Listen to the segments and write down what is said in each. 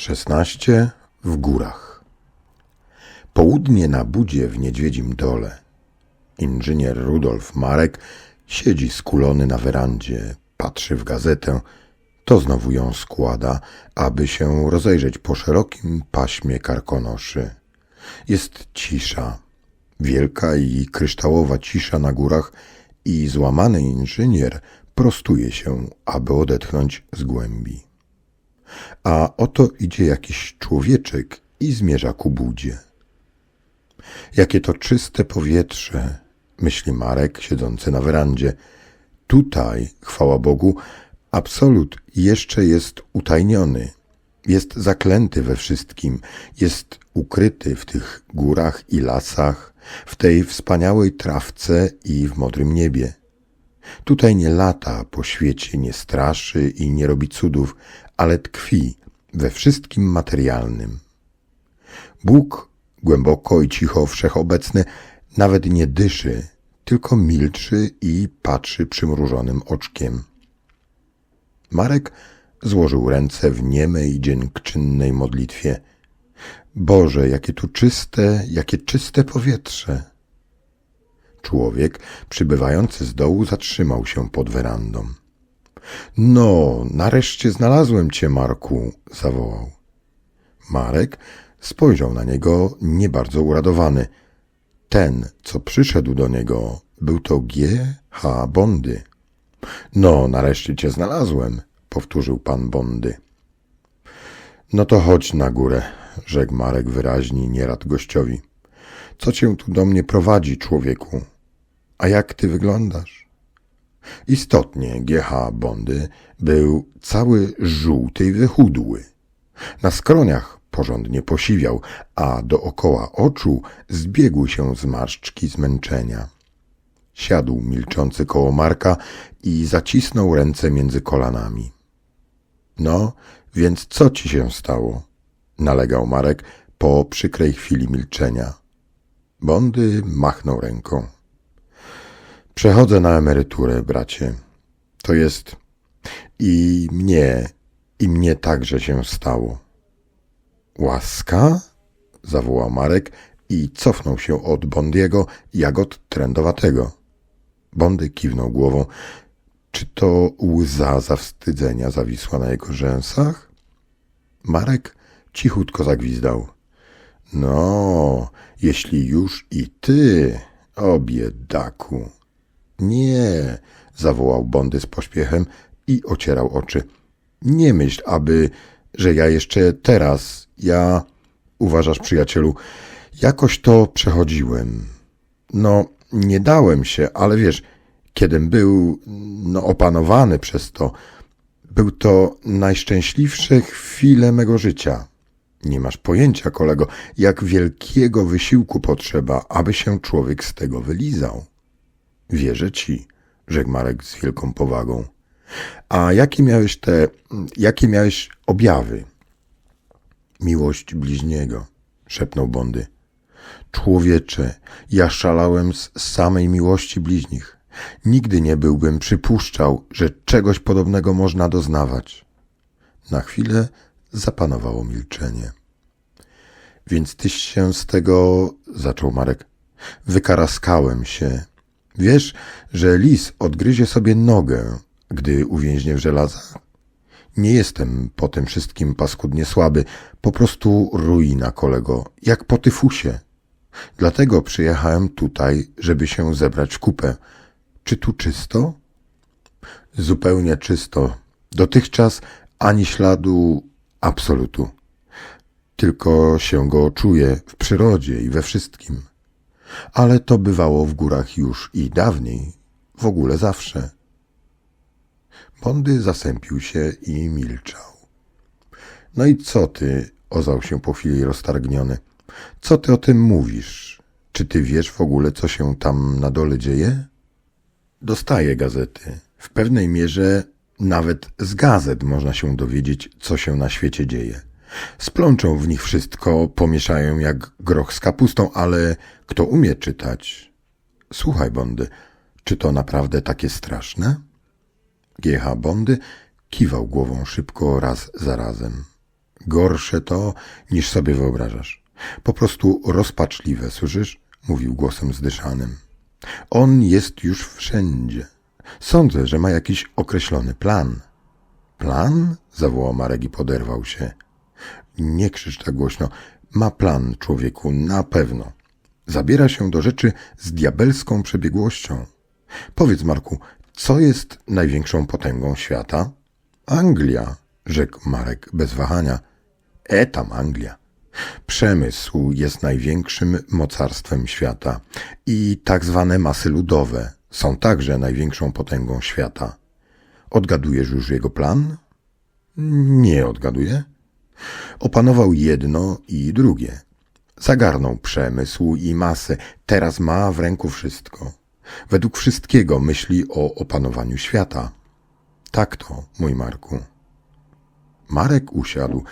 Szesnaście w górach. Południe na budzie w Niedźwiedzim Dole. Inżynier Rudolf Marek siedzi skulony na werandzie, patrzy w gazetę, to znowu ją składa, aby się rozejrzeć po szerokim paśmie karkonoszy. Jest cisza, wielka i kryształowa cisza na górach i złamany inżynier prostuje się, aby odetchnąć z głębi a oto idzie jakiś człowieczek i zmierza ku budzie. Jakie to czyste powietrze, myśli Marek, siedzący na werandzie. Tutaj, chwała Bogu, absolut jeszcze jest utajniony. Jest zaklęty we wszystkim, jest ukryty w tych górach i lasach, w tej wspaniałej trawce i w modrym niebie. Tutaj nie lata po świecie, nie straszy i nie robi cudów, ale tkwi we wszystkim materialnym. Bóg, głęboko i cicho wszechobecny, nawet nie dyszy, tylko milczy i patrzy przymrużonym oczkiem. Marek złożył ręce w niemej dziękczynnej modlitwie. Boże, jakie tu czyste, jakie czyste powietrze! Człowiek przybywający z dołu zatrzymał się pod werandą. No, nareszcie znalazłem cię, Marku, zawołał. Marek spojrzał na niego nie bardzo uradowany. Ten, co przyszedł do niego, był to G. H. Bondy. No, nareszcie cię znalazłem, powtórzył pan Bondy. No to chodź na górę, rzekł Marek wyraźnie nierad gościowi. Co cię tu do mnie prowadzi, człowieku? A jak ty wyglądasz? Istotnie G.H. Bondy był cały żółty i wychudły. Na skroniach porządnie posiwiał, a dookoła oczu zbiegły się zmarszczki zmęczenia. Siadł milczący koło Marka i zacisnął ręce między kolanami. No, więc co ci się stało? nalegał Marek po przykrej chwili milczenia. Bondy machnął ręką. Przechodzę na emeryturę, bracie. To jest i mnie, i mnie także się stało. Łaska? zawołał Marek i cofnął się od Bondiego jak od trędowatego. Bondy kiwnął głową. Czy to łza zawstydzenia zawisła na jego rzęsach? Marek cichutko zagwizdał. No, jeśli już i ty, o biedaku. Nie, zawołał Bondy z pośpiechem i ocierał oczy. Nie myśl, aby, że ja jeszcze teraz, ja, uważasz, przyjacielu, jakoś to przechodziłem. No, nie dałem się, ale wiesz, kiedym był, no, opanowany przez to, był to najszczęśliwsze chwile mego życia. Nie masz pojęcia, kolego, jak wielkiego wysiłku potrzeba, aby się człowiek z tego wylizał. Wierzę ci, rzekł Marek z wielką powagą. A jakie miałeś te, jakie miałeś objawy? Miłość bliźniego, szepnął Bondy. Człowiecze, ja szalałem z samej miłości bliźnich. Nigdy nie byłbym przypuszczał, że czegoś podobnego można doznawać. Na chwilę zapanowało milczenie. Więc tyś się z tego, zaczął Marek. Wykaraskałem się, Wiesz, że lis odgryzie sobie nogę, gdy uwięźnie w żelazach? Nie jestem po tym wszystkim paskudnie słaby, po prostu ruina, kolego, jak po tyfusie. Dlatego przyjechałem tutaj, żeby się zebrać kupę. Czy tu czysto? Zupełnie czysto. Dotychczas ani śladu absolutu. Tylko się go czuję w przyrodzie i we wszystkim ale to bywało w górach już i dawniej, w ogóle zawsze. Bondy zasępił się i milczał. No i co ty, ozwał się po chwili roztargniony, co ty o tym mówisz? Czy ty wiesz w ogóle, co się tam na dole dzieje? Dostaję gazety. W pewnej mierze nawet z gazet można się dowiedzieć, co się na świecie dzieje. Splączą w nich wszystko, pomieszają jak groch z kapustą, ale kto umie czytać? Słuchaj, Bondy, czy to naprawdę takie straszne? G.H. Bondy kiwał głową szybko raz za razem. Gorsze to, niż sobie wyobrażasz. Po prostu rozpaczliwe, słyszysz? Mówił głosem zdyszanym. On jest już wszędzie. Sądzę, że ma jakiś określony plan. Plan? zawołał Marek i poderwał się. Nie krzycz tak głośno. Ma plan, człowieku, na pewno. Zabiera się do rzeczy z diabelską przebiegłością. Powiedz, Marku, co jest największą potęgą świata? Anglia, rzekł Marek bez wahania. E tam Anglia. Przemysł jest największym mocarstwem świata i tak zwane masy ludowe są także największą potęgą świata. Odgadujesz już jego plan? Nie odgaduję. Opanował jedno i drugie. Zagarnął przemysł i masę, teraz ma w ręku wszystko. Według wszystkiego myśli o opanowaniu świata. Tak to, mój Marku. Marek usiadł.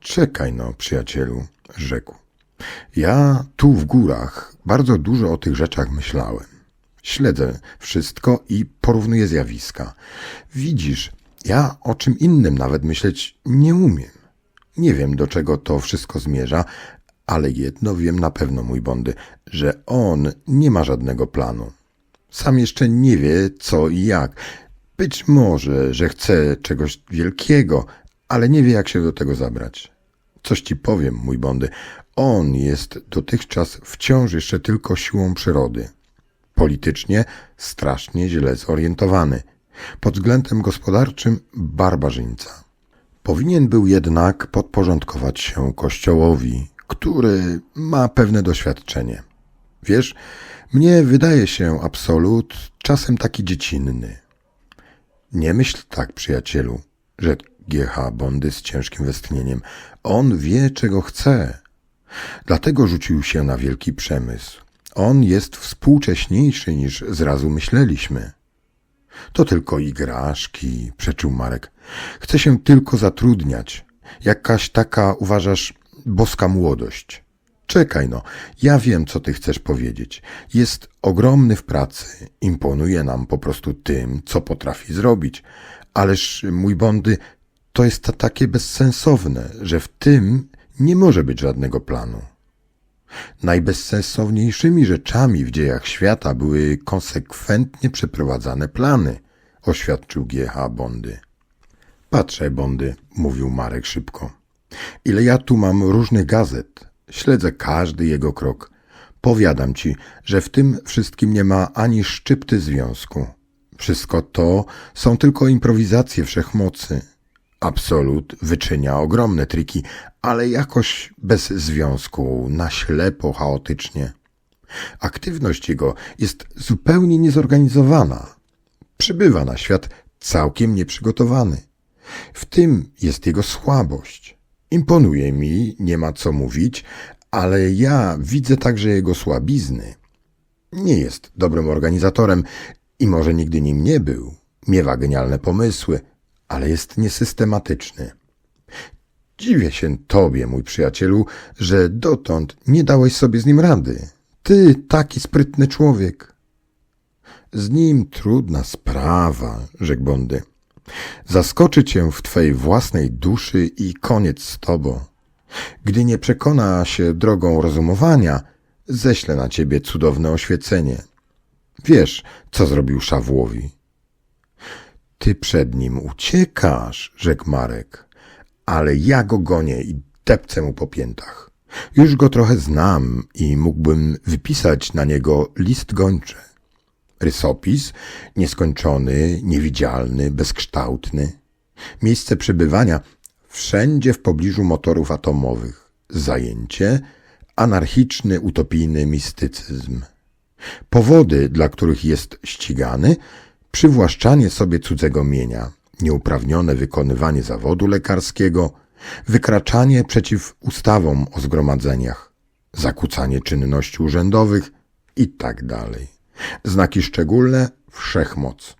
Czekaj no, przyjacielu, rzekł. Ja tu w górach bardzo dużo o tych rzeczach myślałem. Śledzę wszystko i porównuję zjawiska. Widzisz, ja o czym innym nawet myśleć nie umiem. Nie wiem, do czego to wszystko zmierza, ale jedno wiem na pewno, mój Bondy, że on nie ma żadnego planu. Sam jeszcze nie wie, co i jak. Być może, że chce czegoś wielkiego, ale nie wie, jak się do tego zabrać. Coś ci powiem, mój Bondy. On jest dotychczas wciąż jeszcze tylko siłą przyrody. Politycznie strasznie źle zorientowany. Pod względem gospodarczym barbarzyńca. Powinien był jednak podporządkować się Kościołowi, który ma pewne doświadczenie. Wiesz, mnie wydaje się absolut czasem taki dziecinny. Nie myśl tak, przyjacielu, rzekł G.H. Bondy z ciężkim westchnieniem. On wie, czego chce. Dlatego rzucił się na wielki przemysł. On jest współcześniejszy niż zrazu myśleliśmy. To tylko igraszki, przeczył Marek. Chce się tylko zatrudniać. Jakaś taka, uważasz, boska młodość. Czekaj no, ja wiem, co ty chcesz powiedzieć. Jest ogromny w pracy, imponuje nam po prostu tym, co potrafi zrobić. Ależ, mój Bondy, to jest takie bezsensowne, że w tym nie może być żadnego planu. Najbezsensowniejszymi rzeczami w dziejach świata były konsekwentnie przeprowadzane plany, oświadczył G.H. Bondy. Patrzę, Bondy, mówił Marek szybko. Ile ja tu mam różnych gazet, śledzę każdy jego krok. Powiadam ci, że w tym wszystkim nie ma ani szczypty związku. Wszystko to są tylko improwizacje wszechmocy. Absolut wyczynia ogromne triki, ale jakoś bez związku, na ślepo, chaotycznie. Aktywność jego jest zupełnie niezorganizowana. Przybywa na świat całkiem nieprzygotowany. W tym jest jego słabość. Imponuje mi, nie ma co mówić, ale ja widzę także jego słabizny. Nie jest dobrym organizatorem i może nigdy nim nie był. Miewa genialne pomysły, ale jest niesystematyczny. Dziwię się tobie, mój przyjacielu, że dotąd nie dałeś sobie z nim rady. Ty taki sprytny człowiek. Z nim trudna sprawa, rzekł Bondy. Zaskoczy cię w twej własnej duszy i koniec z tobą. Gdy nie przekona się drogą rozumowania, ześlę na ciebie cudowne oświecenie. Wiesz, co zrobił Szawłowi. Ty przed nim uciekasz, rzekł Marek, ale ja go gonię i depcę mu po piętach. Już go trochę znam i mógłbym wypisać na niego list gończy. Rysopis nieskończony, niewidzialny, bezkształtny. Miejsce przebywania wszędzie w pobliżu motorów atomowych. Zajęcie anarchiczny, utopijny mistycyzm. Powody, dla których jest ścigany, przywłaszczanie sobie cudzego mienia, nieuprawnione wykonywanie zawodu lekarskiego, wykraczanie przeciw ustawom o zgromadzeniach, zakłócanie czynności urzędowych i tak. Znaki szczególne wszechmoc.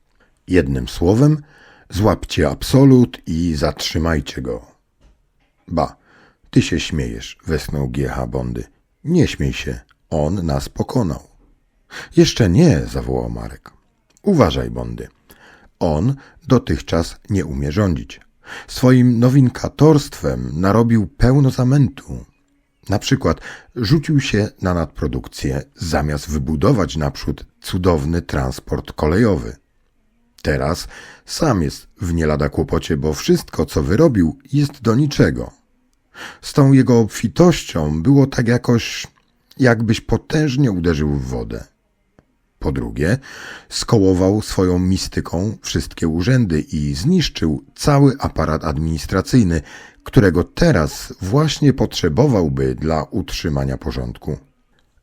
Jednym słowem, złapcie absolut i zatrzymajcie go. Ba, ty się śmiejesz, westchnął G.H. Bondy. Nie śmiej się, on nas pokonał. Jeszcze nie, zawołał Marek. Uważaj, Bondy. On dotychczas nie umie rządzić. Swoim nowinkatorstwem narobił pełno zamętu. Na przykład rzucił się na nadprodukcję, zamiast wybudować naprzód cudowny transport kolejowy. Teraz sam jest w nie lada kłopocie, bo wszystko, co wyrobił, jest do niczego. Z tą jego obfitością było tak jakoś, jakbyś potężnie uderzył w wodę. Po drugie, skołował swoją mistyką wszystkie urzędy i zniszczył cały aparat administracyjny, którego teraz właśnie potrzebowałby dla utrzymania porządku.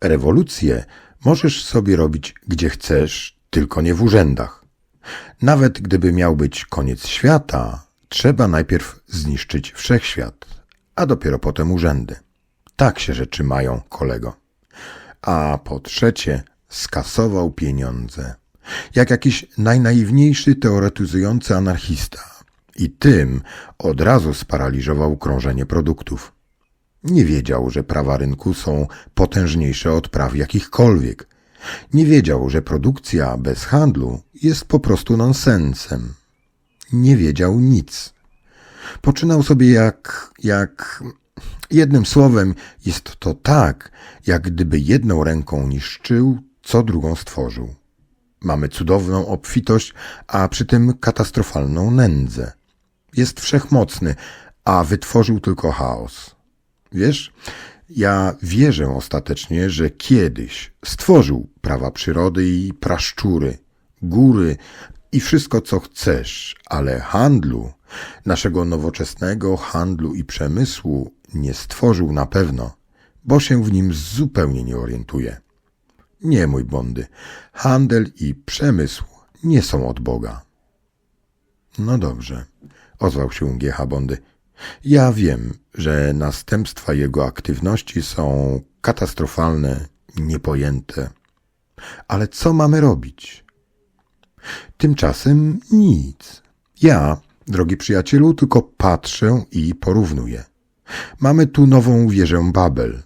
Rewolucję możesz sobie robić gdzie chcesz, tylko nie w urzędach. Nawet gdyby miał być koniec świata, trzeba najpierw zniszczyć wszechświat, a dopiero potem urzędy. Tak się rzeczy mają, kolego. A po trzecie, skasował pieniądze. Jak jakiś najnaiwniejszy teoretyzujący anarchista. I tym od razu sparaliżował krążenie produktów. Nie wiedział, że prawa rynku są potężniejsze od praw jakichkolwiek. Nie wiedział, że produkcja bez handlu jest po prostu nonsensem. Nie wiedział nic. Poczynał sobie jak, jak, jednym słowem, jest to tak, jak gdyby jedną ręką niszczył, co drugą stworzył. Mamy cudowną obfitość, a przy tym katastrofalną nędzę. Jest wszechmocny, a wytworzył tylko chaos. Wiesz, ja wierzę ostatecznie, że kiedyś stworzył prawa przyrody i praszczury, góry i wszystko, co chcesz, ale handlu, naszego nowoczesnego handlu i przemysłu nie stworzył na pewno, bo się w nim zupełnie nie orientuje. Nie, mój Bondy, handel i przemysł nie są od Boga. No dobrze, ozwał się G.H. Bondy. Ja wiem, że następstwa jego aktywności są katastrofalne, niepojęte. Ale co mamy robić? Tymczasem nic. Ja, drogi przyjacielu, tylko patrzę i porównuję. Mamy tu nową wieżę Babel.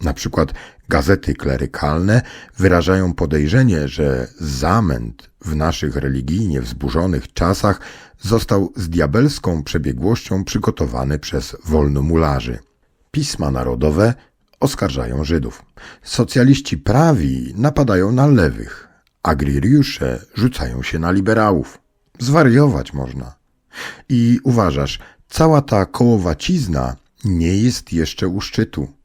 Na przykład gazety klerykalne wyrażają podejrzenie, że zamęt w naszych religijnie wzburzonych czasach został z diabelską przebiegłością przygotowany przez wolnomularzy. Pisma narodowe oskarżają Żydów. Socjaliści prawi napadają na lewych. Agririusze rzucają się na liberałów. Zwariować można. I uważasz, cała ta kołowacizna nie jest jeszcze u szczytu.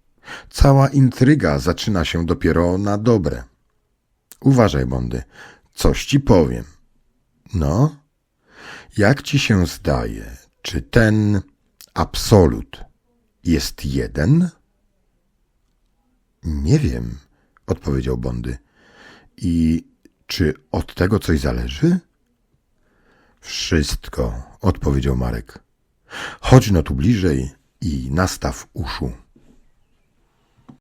Cała intryga zaczyna się dopiero na dobre. Uważaj, Bondy, coś ci powiem. No, jak ci się zdaje, czy ten absolut jest jeden? Nie wiem, odpowiedział Bondy. I czy od tego coś zależy? Wszystko, odpowiedział Marek. Chodź no tu bliżej i nastaw uszu.